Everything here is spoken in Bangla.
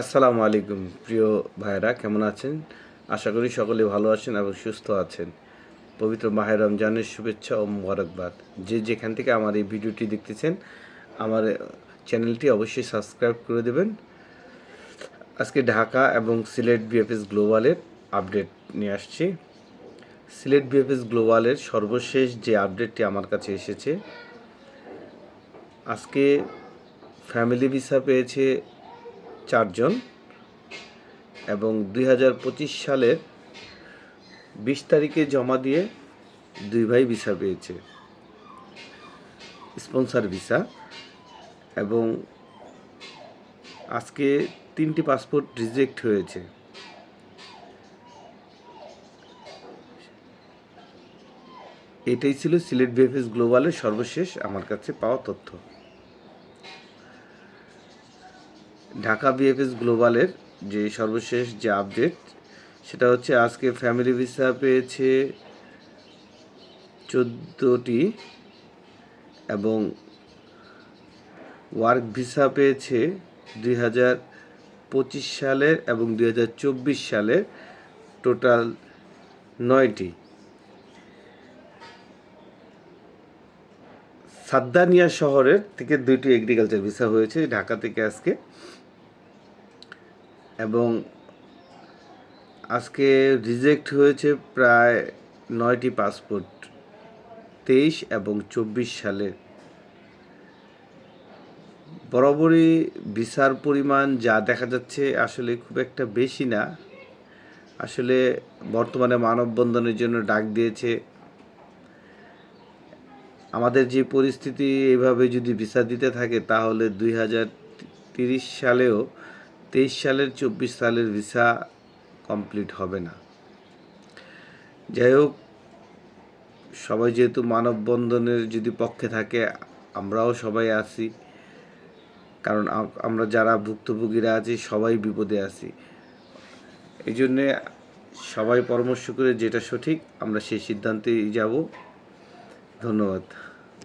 আসসালামু আলাইকুম, প্রিয় ভাইরা কেমন আছেন? আশা করি সকলে ভালো আছেন এবং সুস্থ আছেন। পবিত্র মাহের রমজানের শুভেচ্ছা ও মোবারকবাদ। যে যেখান থেকে আমার এই ভিডিওটি দেখতেছেন, আমার চ্যানেলটি অবশ্যই সাবস্ক্রাইব করে দেবেন। আজকে ঢাকা এবং সিলেট বিএফএস গ্লোবালের আপডেট নিয়ে আসছি। সিলেট বিএফএস গ্লোবালের সর্বশেষ যে আপডেটটি আমার কাছে এসেছে, আজকে ফ্যামিলি ভিসা পেয়েছে চারজন এবং দুই হাজার পঁচিশ সালের বিশ তারিখে জমা দিয়ে দুই ভাই ভিসা পেয়েছে। স্পন্সার ভিসা এবং আজকে তিনটি পাসপোর্ট রিজেক্ট হয়েছে। এটাই ছিল সিলেট বিএফএস গ্লোবালের সর্বশেষ আমার কাছে পাওয়া তথ্য। ঢাকা বিএফএস গ্লোবালের যে সর্বশেষ যে আপডেট সেটা হচ্ছে আজকে ফ্যামিলি ভিসা পেয়েছে চোদ্দোটি এবং ওয়ার্ক ভিসা পেয়েছে দুই পঁচিশ সালের এবং দুই হাজার চব্বিশ সালের টোটাল নয়টি। সাদ্দানিয়া শহরের থেকে দুইটি এগ্রিকালচার ভিসা হয়েছে ঢাকা থেকে আজকে। এবং আজকে রিজেক্ট হয়েছে প্রায় নয়টি পাসপোর্ট তেইশ এবং চব্বিশ সালে। বরাবরই ভিসার পরিমাণ যা দেখা যাচ্ছে আসলে খুব একটা বেশি না। আসলে বর্তমানে মানববন্ধনের জন্য ডাক দিয়েছে। আমাদের যে পরিস্থিতি এভাবে যদি ভিসা দিতে থাকে তাহলে দুই হাজার তিরিশ সালেও তেইশ সালের, চব্বিশ সালের ভিসা কমপ্লিট হবে না। যাই হোক, সবাই যেহেতু মানববন্ধনের যদি পক্ষে থাকে, আমরাও সবাই আছি। কারণ আম- আমরা যারা ভুক্তভোগীরা আছি, সবাই বিপদে আছি। এই জন্যে সবাই পরামর্শ করে যেটা সঠিক, আমরা সেই সিদ্ধান্তেই যাব। ধন্যবাদ।